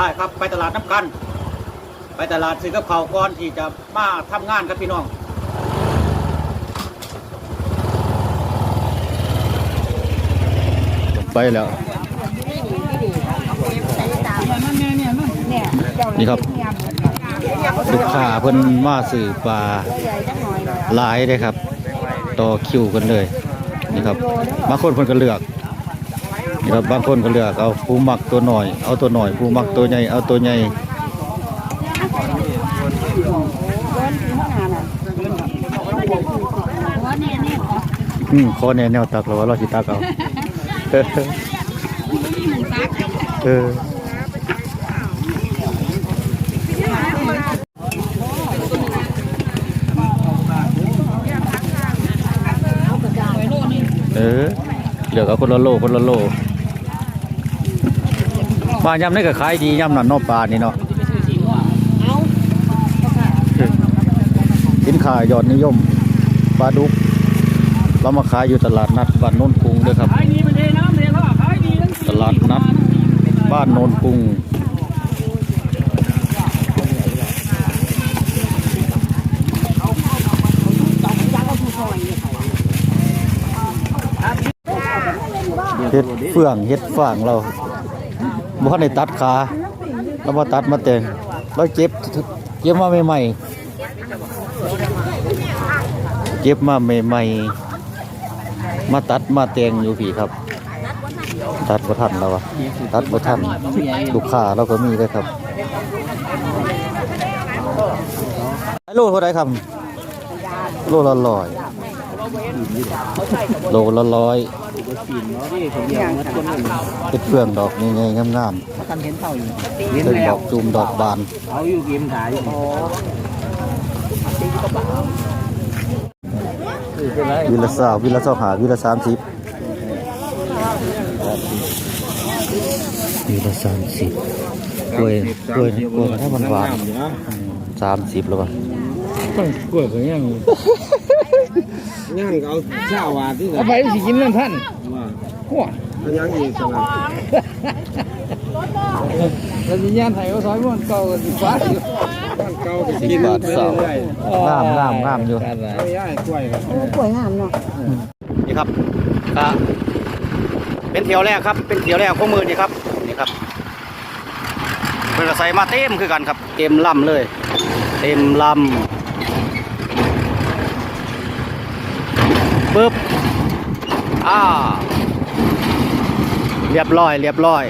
ไปครับไปตลาดน้ำกัน ไปตลาดซื้อกับเขาก่อนที่จะมาทำงานครับพี่น้องไปแล้ว นี่ครับลูกค้าเพิ่นมาซื้อปลาหลายเลยครับ ต่อคิวกันเลย นี่ครับบางคนเพิ่นก็เลือก นี่ครับบางคนก็เลือกเอาผู้มักตัวหน่อย เอาตัวหน่อยผู้มักตัวใหญ่เอาตัวใหญ่อืมขอแนวแนวตักแล้วว่าเราสิตักเอาเออเออเหลือกเอาคนละโลคนละโล มายำนี่ก็ขายดียำนั่นเนอกปลานี่เนาะสินค้ายอดนิยมปลาดุก เรามาขายอยู่ตลาดนัดบ้านโนนกรุงด้วยครับขายดีมันเทน้ำเลยพ่อขายดีทั้งตลาดนัดบ้านโนนกรุงเฮ็ดเฟื่องเฮ็ดฟางเรา บ่ทันได้ตัดขาเรามาตัดมาแต่งเราเจ็บเจ็บมาใหม่ๆเจ็บมาใหม่ๆมาตัดมาแต่งอยู่พี่ครับ ตัดบ่ทันแล้วอะตัดบ่ทันลูกค้าเราก็มีเลยครับโลเท่าไรครับโลละร้อยโลละร้อย เป็นเฟื่องดอกนี่ไงงามทำเห็นเท่าอยู่ๆเป็นดอกจูมดอกบานเขาอยู่กิมขายอยู่วิละสาววิละสาวหาวิละสามสิบวิละสามสิบกล้วยกล้วยกล้วยถ้ามันหวานสามสิบแล้วป่ะกล้วยก็ยัง ย่างเอาเช้าวาที่ไหนเอาไปสิกินนั่นท่านว่าหัวเขาย่างอีกสลับแล้วสิย่านไทยก็ซอยมันเก่าสิฟ้าอยู่บ้านเก่าก็สิกินบบาทไปสาวเรื่อยงามงามงามอยู่ๆเอาย่างกล้วยครับกล้วยงามเนาะนี่ครับก็เป็นเที่ยวแรกครับ เป็นเที่ยวแรกของมือนี่ครับนี่ครับเพิ่นก็ใส่มาเต็มคือกันครับ เต็มลำเลย เต็มลำ ปึ๊บอ่าเรียบร้อย เรียบร้อย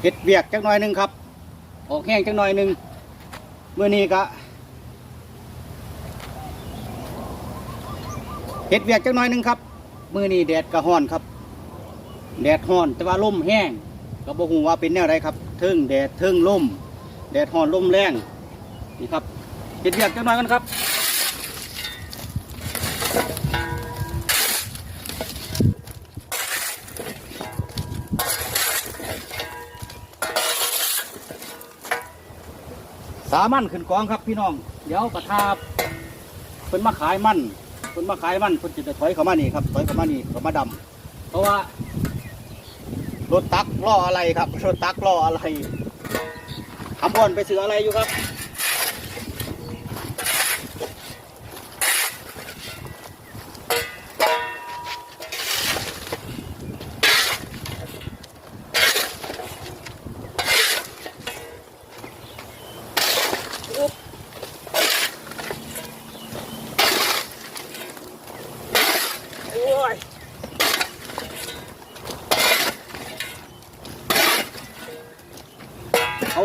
เห็ดเบียกจักหน่อยหนึ่งครับ ออกแห้งจักหน่อยหนึ่งเมื่อนี้ก็เห็ดเบียกจักหน่อยหนึ่งครับ มือนี้แดดกระห้อนครับ แดดห้อน แต่ว่าลมแห้ง ก็บอกว่าเป็นแนวไรครับเทิงแดดเทิงลมแดดห้อนลมแรงนี่ครับเห็ดเบียกจักหน่อยกันครับสามันขึ้นกองครับพี่น้อง เดี๋ยวประทาเพิ่นมาขายมันเพิ่นมาขายมันเพิ่นจะถอยเข้ามานี่ครับถอยเข้ามานี่เข้ามาดำเพราะว่า รถตักล่ออะไรครับ รถตักล่ออะไรทำบอนไปซื้ออะไรอยู่ครับเอา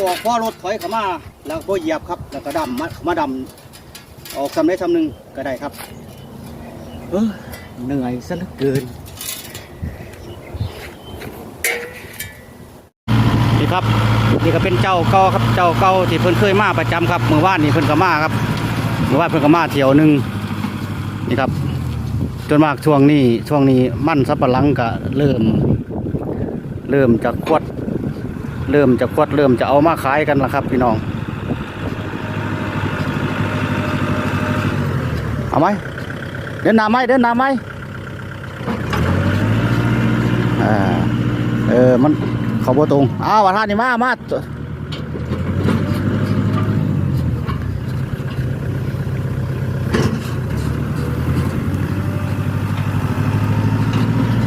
ออกพ่อรถถอยเข้ามาแล้วก็เหยียบครับ แล้วก็ดำมามาดำออกทำได้ทำหนึ่งก็ได้ครับ เออเหนื่อยซะเหลือเกินนี่ครับ นี่ก็เป็นเจ้าเก่าครับ เจ้าเก่าที่เพิ่นเคยมาประจำครับเมื่อวานนี่เพิ่นก็มาครับเมื่อวานเพิ่นก็มาเที่ยวหนึ่งนี่ครับ จนมากช่วงนี้ช่วงนี้มั่นสับปะหลังก็เริ่ม เริ่มจะควด เริ่มจะควดเริ่มจะเอามาขายกันแล้วครับ พี่น้อง เอาไหมเดินหน้าไหมเดินหน้าไหมอ่าเออมันเขาบ่ตรงอ้าวท่านนี่มามา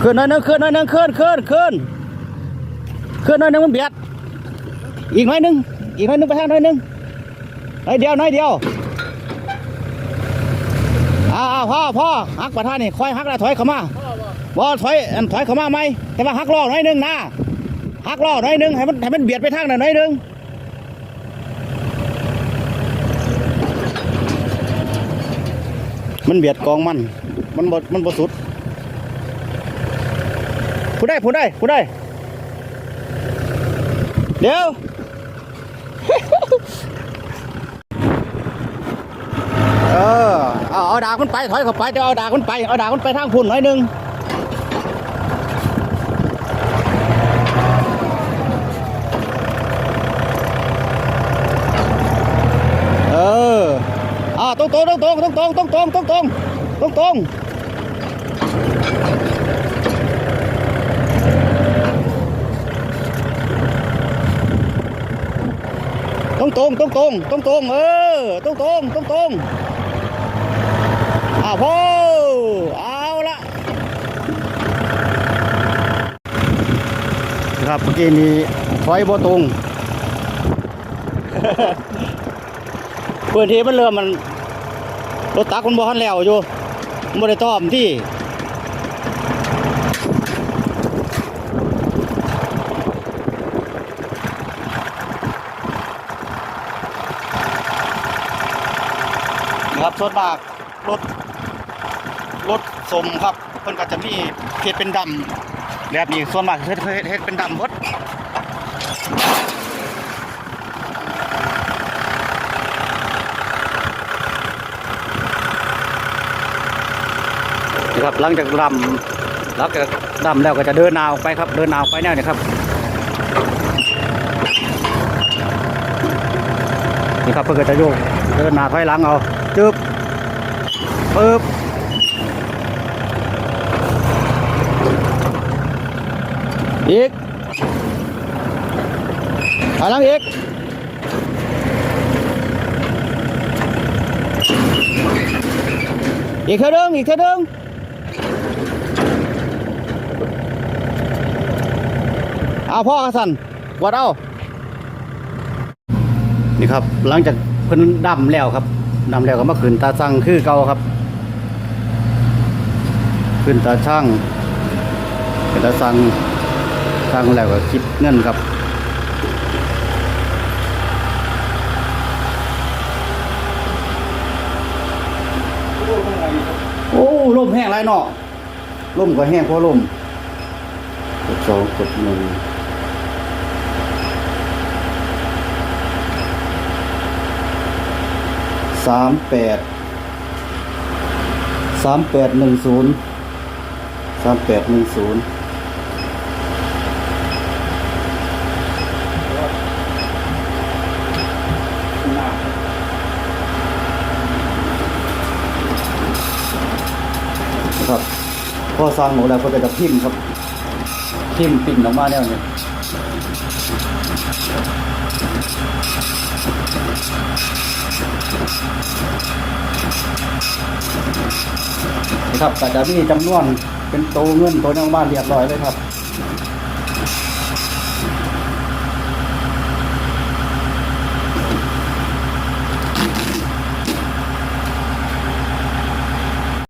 ขึ้นหน่อยนึงขึ้นหน่อยนึงขึ้นขึ้นขึ้นขึ้นหน่อยนึงมันเบียด อีกหน่อยนึง อีกหน่อยนึงไปทางน่อยนึงหน่อยเดียวหน่อยเดียวอ้าวพ่อพ่อหักประธานนี่คอยหักแล้วถอยเข้ามาบ่ถอยอันถอยเข้ามาไหมแต่ว่าหักล้อหน่อยนึงนะหักล้อหน่อยนึงให้มันให้มันเบียดไปทางนั้นหน่อยนึงมันเบียดกองมัน มันบ่มันบ่สุดผู้ได้ผู้ได้ผู้ได้เดี๋ยว เออเอาเอาดาบมันไปถอยเข้าไปเดี๋ยวเอาดาบมันไปเอาดาบมันไปทางพุ่นหน่อยนึงเอออ่าตรงตรงตรงตรงตรงตรงตรงตรงตรงตรงตรงตรงตรงตรงตรงตรงตรงตรงเออตรงตรงตรงตรงาวพ่อเอาละครับเมื่อกี้นี้ถอยบ่ตรงพื้นที่มันเริ่มมันรถตักมันบ่ทันแล้วอยู่มันบ่ได้ต้อมที่ครับส่วนมากรถ รถสมครับ เพิ่นก็จะมีเฮ็ดเป็นดำแบบนี้ส่วนมากเฮ็ดเฮ็ดเป็นดำหมดนะครับหลังจากดำหลังจากดำแล้วก็จะเดินนาออกไปครับ เดินนาออกไปแนวนี้ครับนี่ครับเพื่อจะโยกเดินนาถอยหลังเอาจึ๊บ อีกถอยหลังอีกอีกเท่านึงอีกเท่านึงเอาพ่อกระสันวัดเอานี่ครับ หลังจากเพิ่นดำแล้วครับดำแล้วก็มาขึ้นตาสั่งคือเก่าครับขึ้นตาช่างขึ้นตาสั่ง ช่างแล้วก็คิดเงินครับโอ้ลมแห้งไรเนาะลมก็แห้งเพราะลมกดสองกดหนึ่งสามแปดสามแปดหนึ่งศูนย์สามแปดหนึ่งศูนย์ พอสร้างหมูแล้วก็จะพิมพ์ครับ พิมพ์ปิ่นออกมาแนวนี้นะครับก็จะมีจำนวนเป็นโตวเงินตัวนี้ออกมาเรียบร้อยเลยครับ